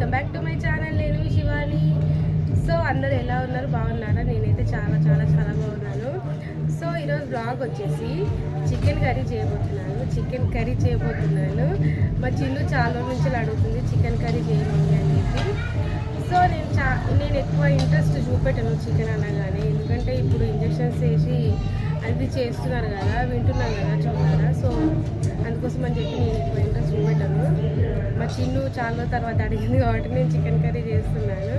Welcome back to my channel. నేను Shivani. So అందరు ఎలా ఉన్నారు? బాగున్నారా? నేనైతే చాలా చాలా చాలా బాగున్నాను. సో ఈరోజు బ్లాగ్ వచ్చేసి చికెన్ కర్రీ చేయబోతున్నాను. చికెన్ కర్రీ చేయబోతున్నాను. మా చిల్లు చాలా రోజుల నుంచి అడుగుతుంది చికెన్ కర్రీ చేయమని అని చెప్పి సో నేను చా నేను ఎక్కువ ఇంట్రెస్ట్ చూపెట్టాను చికెన్ అనగానే. ఎందుకంటే ఇప్పుడు ఇంజెక్షన్స్ వేసి అది చేస్తున్నారు కదా వింటున్నారు కదా చూడారా సో అందుకోసం అని చెప్పి నేను ఎక్కువ ఇంట్రెస్ట్ చూపెట్టాను. మా చిన్ను చాలా తర్వాత అడిగింది కాబట్టి నేను చికెన్ కర్రీ చేస్తున్నాను.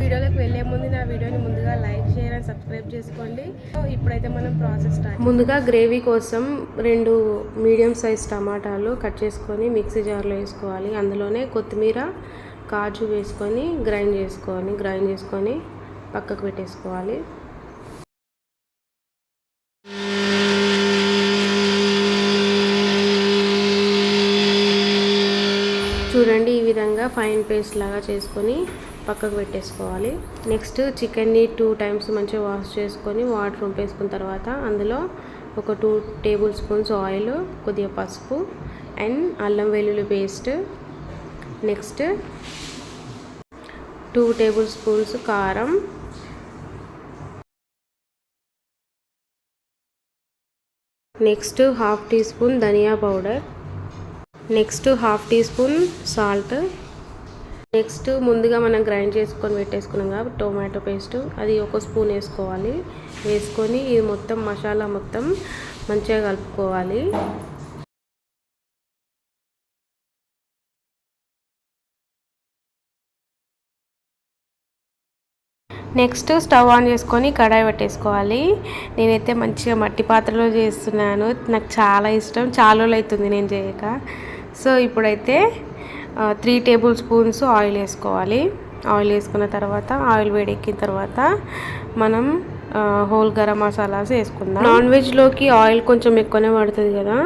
వీడియోలోకి వెళ్ళే ముందు నా వీడియోని ముందుగా లైక్ షేర్ అండ్ సబ్స్క్రైబ్ చేసుకోండి. సో ఇప్పుడైతే మనం ప్రాసెస్ స్టార్ట్ ముందుగా గ్రేవీ కోసం రెండు మీడియం సైజ్ టమాటాలు కట్ చేసుకొని మిక్సీ జార్లో వేసుకోవాలి. అందులోనే కొత్తిమీర కాజు వేసుకొని గ్రైండ్ చేసుకోవాలి. గ్రైండ్ చేసుకొని పక్కకు పెట్టేసుకోవాలి. చూడండి ఈ విధంగా ఫైన్ పేస్ట్ లాగా చేసుకొని పక్కకు పెట్టేసుకోవాలి. నెక్స్ట్ చికెన్ని టూ టైమ్స్ మంచిగా వాష్ చేసుకొని వాటర్ ఉంపేసుకున్న తర్వాత అందులో ఒక టూ టేబుల్ స్పూన్స్ ఆయిల్ కొద్దిగా పసుపు అండ్ అల్లం వెల్లుల్లి paste next two tablespoons కారం. Next half teaspoon dhania powder next half teaspoon salt. Next ముందుగా మనం గ్రైండ్ చేసుకొని పెట్టేసుకున్నాం కాబట్టి టొమాటో పేస్ట్. అది ఒక స్పూన్ వేసుకోవాలి. వేసుకొని ఇది మొత్తం మసాలా మొత్తం మంచిగా కలుపుకోవాలి. నెక్స్ట్ స్టవ్ ఆన్ చేసుకొని కడాయి పెట్టేసుకోవాలి. నేనైతే మంచిగా మట్టి పాత్రలో చేస్తున్నాను. నాకు చాలా ఇష్టం. చాలా రోజులు అవుతుంది నేను చేయక. సో ఇప్పుడైతే త్రీ టేబుల్ స్పూన్స్ ఆయిల్ వేసుకోవాలి. ఆయిల్ వేసుకున్న తర్వాత ఆయిల్ వేడెక్కిన తర్వాత మనం హోల్ గరం మసాలాస్ వేసుకుందాం. నాన్ వెజ్లోకి ఆయిల్ కొంచెం ఎక్కువనే పడుతుంది కదా.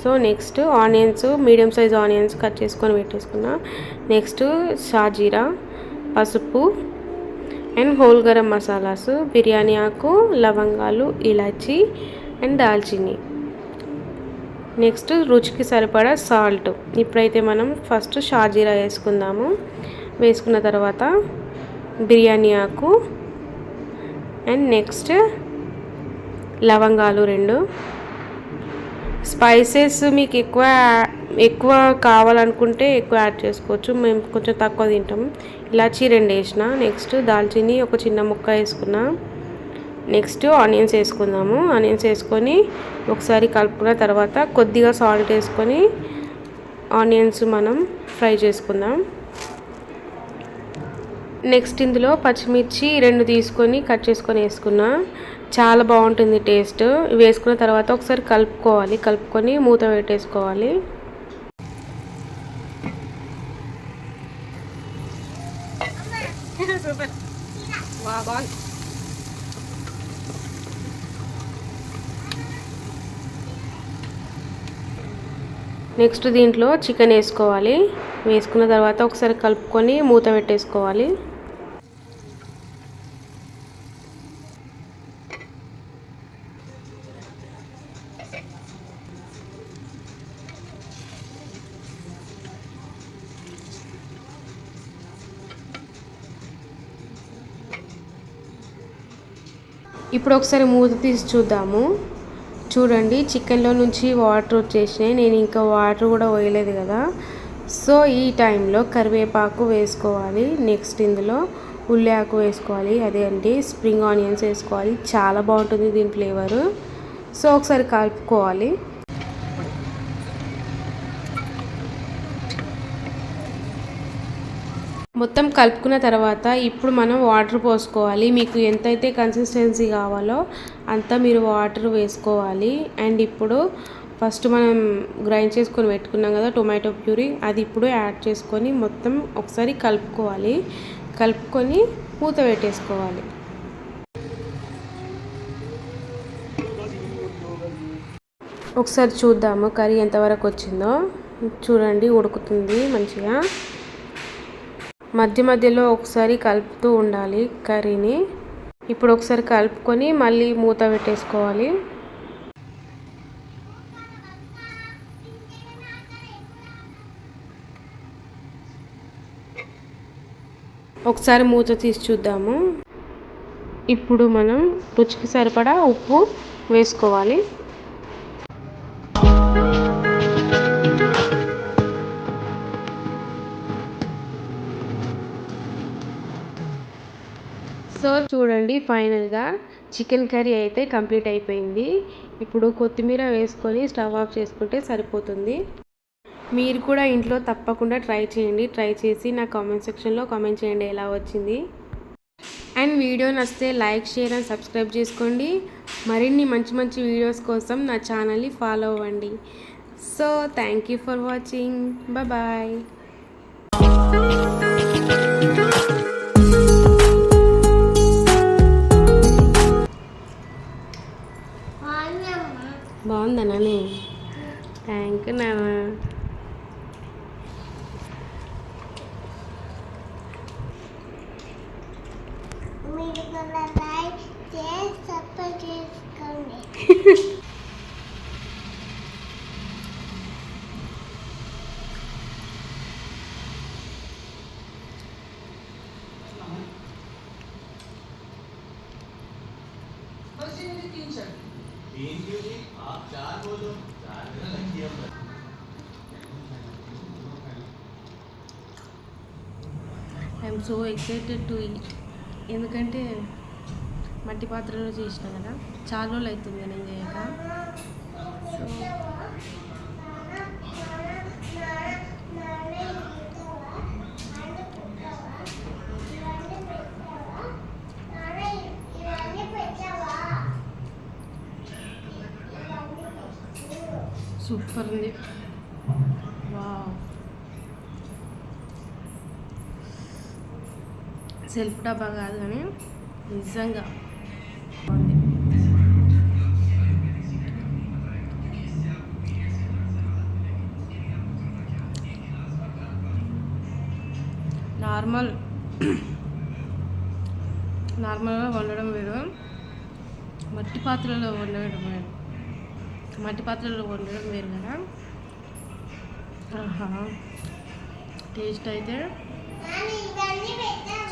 So next onions medium size onions cut చేసుకొని పెట్టేసుకున్నా నెక్స్ట్ షాజీరా పసుపు అండ్ హోల్ గరం మసాలాస్ బిర్యానీ ఆకు లవంగాలు ఇలాచి అండ్ దాల్చిని నెక్స్ట్ రుచికి సరిపడా సాల్ట్. ఇప్పుడైతే మనం ఫస్ట్ షాజీరా వేసుకుందాము. వేసుకున్న తర్వాత బిర్యానీ ఆకు. అండ్ నెక్స్ట్ లవంగాలు రెండు. స్పైసెస్ మీకు ఎక్కువ ఎక్కువ కావాలనుకుంటే ఎక్కువ యాడ్ చేసుకోవచ్చు. మేము కొంచెం తక్కువ తింటాం. ఇలాచీ రెండు వేసిన. నెక్స్ట్ దాల్చిని ఒక చిన్న ముక్క వేసుకున్నా. నెక్స్ట్ ఆనియన్స్ వేసుకుందాము. ఆనియన్స్ వేసుకొని ఒకసారి కలుపుకున్న తర్వాత కొద్దిగా సాల్ట్ వేసుకొని ఆనియన్స్ మనం ఫ్రై చేసుకుందాం. నెక్స్ట్ ఇందులో పచ్చిమిర్చి రెండు తీసుకొని కట్ చేసుకొని వేసుకున్నా చాలా బాగుంటుంది టేస్ట్. వేసుకున్న తర్వాత ఒకసారి కలుపుకోవాలి. కలుపుకొని మూత పెట్టేసుకోవాలి. నెక్స్ట్ దీంట్లో చికెన్ వేసుకోవాలి. వేసుకున్న తర్వాత ఒకసారి కలుపుకొని మూత పెట్టేసుకోవాలి. ఇప్పుడు ఒకసారి మూత తీసి చూద్దాము. చూడండి చికెన్లో నుంచి వాటర్ వచ్చేసినాయి. నేను ఇంకా వాటర్ కూడా పోయలేదు కదా. సో ఈ టైంలో కరివేపాకు వేసుకోవాలి. నెక్స్ట్ ఇందులో ఉల్లి ఆకు వేసుకోవాలి. అదే అండి స్ప్రింగ్ ఆనియన్స్ వేసుకోవాలి. చాలా బాగుంటుంది దీని ఫ్లేవరు. సో ఒకసారి కలుపుకోవాలి. మొత్తం కలుపుకున్న తర్వాత ఇప్పుడు మనం వాటర్ పోసుకోవాలి. మీకు ఎంతైతే కన్సిస్టెన్సీ కావాలో అంత మీరు వాటర్ వేసుకోవాలి. అండ్ ఇప్పుడు ఫస్ట్ మనం గ్రైండ్ చేసుకొని పెట్టుకున్నాం కదా టొమాటో ప్యూరీ అది ఇప్పుడు యాడ్ చేసుకొని మొత్తం ఒకసారి కలుపుకోవాలి. కలుపుకొని మూత పెట్టేసుకోవాలి. ఒకసారి చూద్దాము కర్రీ ఎంతవరకు వచ్చిందో. చూడండి ఉడుకుతుంది మంచిగా. మధ్య మధ్యలో ఒకసారి కలుపుతూ ఉండాలి కర్రీని. ఇప్పుడు ఒకసారి కలుపుకొని మళ్ళీ మూత పెట్టేసుకోవాలి. ఒకసారి మూత తీసి చూద్దాము. ఇప్పుడు మనం రుచికి సరిపడా ఉప్పు వేసుకోవాలి. చూడండి ఫైనల్గా చికెన్ కర్రీ అయితే కంప్లీట్ అయిపోయింది. ఇప్పుడు కొత్తిమీర వేసుకొని స్టవ్ ఆఫ్ చేసుకుంటే సరిపోతుంది. మీరు కూడా ఇంట్లో తప్పకుండా ట్రై చేయండి. ట్రై చేసి నా కామెంట్ సెక్షన్లో కామెంట్ చేయండి ఎలా వచ్చింది. అండ్ వీడియో నచ్చితే లైక్ షేర్ అండ్ సబ్స్క్రైబ్ చేసుకోండి. మరిన్ని మంచి మంచి వీడియోస్ కోసం నా ఛానల్ని ఫాలో అవ్వండి. So thank you for watching. Bye బాగుందా నాని థ్యాంక్ యూ నాన్న. మీరు లైక్ చేసి సపోర్ట్ చేసుకోండి. तीन क्यों जी आप चार बोलो चार में लगी है I'm so excited to eat ఎందుకంటే మట్టి పాత్రలో చేసిన కదా చాలా రోజులు అవుతుంది నేను చేయక సో సూపర్ ఉంది. వావ్. సెల్ఫ్ డబ్బా కాదు కానీ నిజంగా బాగుంది. నార్మల్ నార్మల్గా వండడం వేరు. మట్టి పాత్రలో వండడం వేరు. మట్టి పాత్రలో వండడం వేరు కదా. ఆహా. టేస్ట్ అయితే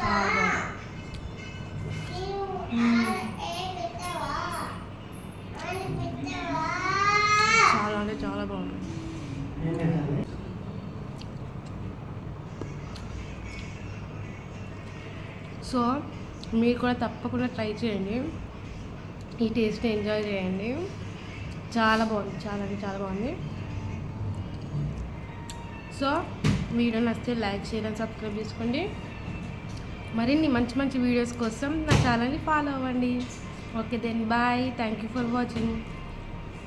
చాలా. చాలా అంటే చాలా బాగుంది. సో మీరు కూడా తప్పకుండా ట్రై చేయండి. ఈ టేస్ట్ ఎంజాయ్ చేయండి. చాలా బాగుంది చాలా అంటే చాలా బాగుంది. సో వీడియో నచ్చితే లైక్ చేయడం సబ్స్క్రైబ్ చేసుకోండి. మరిన్ని మంచి మంచి వీడియోస్ కోసం నా ఛానల్ని ఫాలో అవ్వండి. Okay then bye thank you for watching